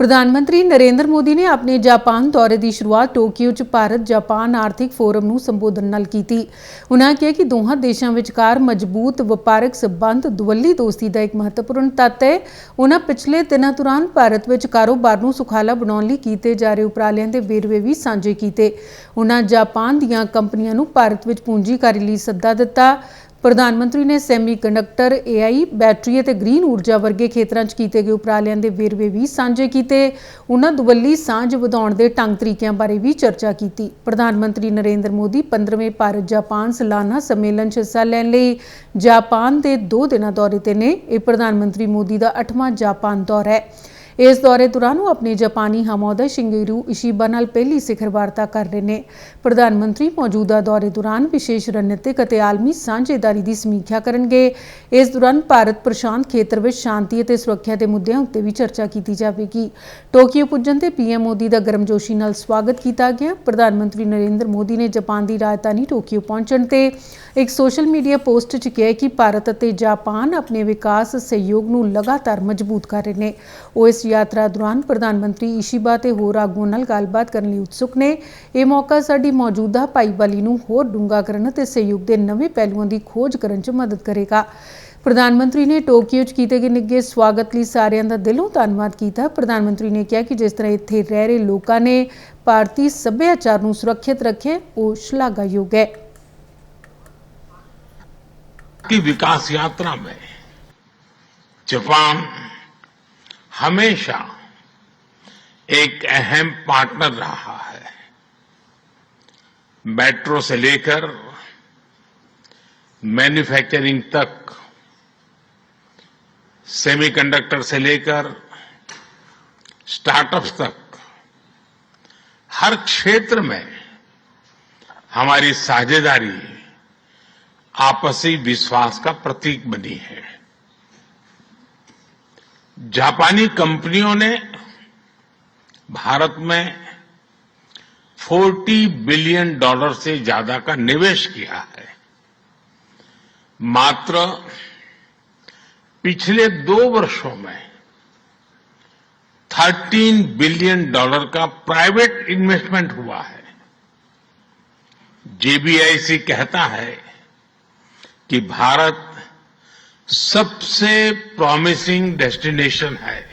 ਪ੍ਰਧਾਨ ਮੰਤਰੀ ਨਰਿੰਦਰ ਮੋਦੀ ਨੇ ਆਪਣੇ ਜਾਪਾਨ ਦੌਰੇ ਦੀ ਸ਼ੁਰੂਆਤ ਟੋਕੀਓ 'ਚ ਭਾਰਤ ਜਾਪਾਨ ਆਰਥਿਕ ਫੋਰਮ ਨੂੰ ਸੰਬੋਧਨ ਨਾਲ ਕੀਤੀ। ਉਨ੍ਹਾਂ ਕਿਹਾ ਕਿ ਦੋਹਾਂ ਦੇਸ਼ਾਂ ਵਿਚਕਾਰ ਮਜ਼ਬੂਤ ਵਪਾਰਕ ਸਬੰਧ, ਦੁਵੱਲੀ ਦੋਸਤੀ ਦਾ ਇੱਕ ਮਹੱਤਵਪੂਰਨ ਤੱਤ ਹੈ। ਉਨ੍ਹਾਂ ਪਿਛਲੇ ਦਿਨਾਂ ਦੌਰਾਨ ਭਾਰਤ ਵਿੱਚ ਕਾਰੋਬਾਰ ਨੂੰ ਸੁਖਾਲਾ ਬਣਾਉਣ ਲਈ ਕੀਤੇ ਜਾ ਰਹੇ ਉਪਰਾਲਿਆਂ ਦੇ ਵੇਰਵੇ ਵੀ ਸਾਂਝੇ ਕੀਤੇ। ਉਨ੍ਹਾਂ ਜਾਪਾਨ ਦੀਆਂ ਕੰਪਨੀਆਂ ਨੂੰ ਭਾਰਤ ਵਿੱਚ ਪੂੰਜੀਕਾਰੀ ਲਈ ਸੱਦਾ ਦਿੱਤਾ। ਪ੍ਰਧਾਨ ਮੰਤਰੀ ਨੇ ਸੈਮੀਕੰਡਕਟਰ ਏਆਈ, ਬੈਟਰੀ ਅਤੇ ਗ੍ਰੀਨ ਊਰਜਾ ਵਰਗੇ ਖੇਤਰਾਂ 'ਚ ਕੀਤੇ ਗਏ ਉਪਰਾਲਿਆਂ ਦੇ ਵੇਰਵੇ ਵੀ ਸਾਂਝੇ ਕੀਤੇ। ਉਹਨਾਂ ਦੁਵੱਲੀ ਸਾਂਝ ਵਧਾਉਣ ਦੇ ਢੰਗ ਤਰੀਕਿਆਂ ਬਾਰੇ ਵੀ ਚਰਚਾ ਕੀਤੀ। ਪ੍ਰਧਾਨ ਮੰਤਰੀ ਨਰਿੰਦਰ ਮੋਦੀ 15ਵੇਂ ਭਾਰਤ ਜਾਪਾਨ ਸਾਲਾਨਾ ਸੰਮੇਲਨ 'ਚ ਹਿੱਸਾ ਲੈਣ ਲਈ ਜਾਪਾਨ ਦੇ 2 ਦਿਨਾਂ ਦੌਰੇ ਤੇ ਨੇ। ਇਹ ਪ੍ਰਧਾਨ ਮੰਤਰੀ ਮੋਦੀ ਦਾ 8ਵਾਂ ਜਾਪਾਨ ਦੌਰਾ ਹੈ। ਇਸ ਦੌਰੇ ਦੌਰਾਨ ਉਹ ਆਪਣੇ ਜਾਪਾਨੀ ਹਮੋਦਾ ਸ਼ਿੰਗੇਰੂ ਇਸ਼ੀਬਾ ਨਾਲ ਪਹਿਲੀ ਸਿਖਰ ਵਾਰਤਾ ਕਰ ਰਹੇ ਨੇ। ਪ੍ਰਧਾਨ ਮੰਤਰੀ ਮੌਜੂਦਾ ਦੌਰੇ ਦੌਰਾਨ ਵਿਸ਼ੇਸ਼ ਰਣਨੀਤਿਕ ਅਤੇ ਆਲਮੀ ਸਾਂਝੇਦਾਰੀ ਦੀ ਸਮੀਖਿਆ ਕਰਨਗੇ। ਇਸ ਦੌਰਾਨ ਭਾਰਤ ਪ੍ਰਸ਼ਾਂਤ ਖੇਤਰ ਵਿੱਚ ਸ਼ਾਂਤੀ ਅਤੇ ਸੁਰੱਖਿਆ ਦੇ ਮੁੱਦਿਆਂ ਉੱਤੇ ਵੀ ਚਰਚਾ ਕੀਤੀ ਜਾਵੇਗੀ। ਟੋਕੀਓ ਪੁੱਜਣ ਤੇ ਪੀਐਮ ਮੋਦੀ ਦਾ ਗਰਮਜੋਸ਼ੀ ਨਾਲ ਸਵਾਗਤ ਕੀਤਾ ਗਿਆ। ਪ੍ਰਧਾਨ ਮੰਤਰੀ ਨਰਿੰਦਰ ਮੋਦੀ ਨੇ ਜਾਪਾਨ ਦੀ ਰਾਜਧਾਨੀ ਟੋਕੀਓ ਪਹੁੰਚਣ ਤੇ ਇੱਕ ਸੋਸ਼ਲ ਮੀਡੀਆ ਪੋਸਟ 'ਚ ਕਿਹਾ ਕਿ ਭਾਰਤ ਅਤੇ ਜਾਪਾਨ ਆਪਣੇ ਵਿਕਾਸ ਸਹਿਯੋਗ ਨੂੰ ਲਗਾਤਾਰ ਮਜ਼ਬੂਤ ਕਰ ਰਹੇ ਨੇ। ਉਹ ਇਸ ਯਾਤਰਾ ਦੌਰਾਨ ਪ੍ਰਧਾਨ ਮੰਤਰੀ ਇਸ਼ੀਬਾ ਤੇ ਹੋਰ ਆਗੂਆਂ ਨਾਲ ਗੱਲਬਾਤ ਕਰਨ ਲਈ ਉਤਸੁਕ ਨੇ ਇਹ ਮੌਕਾ ਸਾਡੀ ਮੌਜੂਦਾ ਭਾਈਵਾਲੀ ਨੂੰ ਹੋਰ ਡੂੰਘਾ ਕਰਨ ਅਤੇ ਸਹਿਯੋਗ ਦੇ ਨਵੇਂ ਪਹਿਲੂਆਂ ਦੀ ਖੋਜ ਕਰਨ 'ਚ ਮਦਦ ਕਰੇਗਾ ਪ੍ਰਧਾਨ ਮੰਤਰੀ ਨੇ ਟੋਕੀਓ 'ਚ ਕੀਤੇ ਗਏ ਨਿੱਘੇ ਸਵਾਗਤ ਲਈ ਸਾਰਿਆਂ ਦਾ ਦਿਲੋਂ ਧੰਨਵਾਦ ਕੀਤਾ ਪ੍ਰਧਾਨ ਮੰਤਰੀ ਨੇ ਕਿਹਾ ਕਿ ਜਿਸ ਤਰ੍ਹਾਂ ਇੱਥੇ ਰਹਿ ਰਹੇ ਲੋਕਾਂ ਨੇ ਭਾਰਤੀ ਸੱਭਿਆਚਾਰ ਨੂੰ ਸੁਰੱਖਿਅਤ ਰੱਖਿਆ ਉਹ ਸ਼ਲਾਘਾਯੋਗ ਹੈ की विकास यात्रा में जापान हमेशा एक अहम पार्टनर रहा है। मेट्रो से लेकर मैन्युफैक्चरिंग तक, सेमीकंडक्टर से लेकर स्टार्टअप्स तक, हर क्षेत्र में हमारी साझेदारी आपसी विश्वास का प्रतीक बनी है। जापानी कंपनियों ने भारत में 40 बिलियन डॉलर से ज़्यादा का निवेश किया है। मात्र पिछले दो वर्षों में 13 बिलियन डॉलर का प्राइवेट इन्वेस्टमेंट हुआ है। जेबीआईसी कहता है कि भारत सबसे प्रॉमिसिंग डेस्टिनेशन है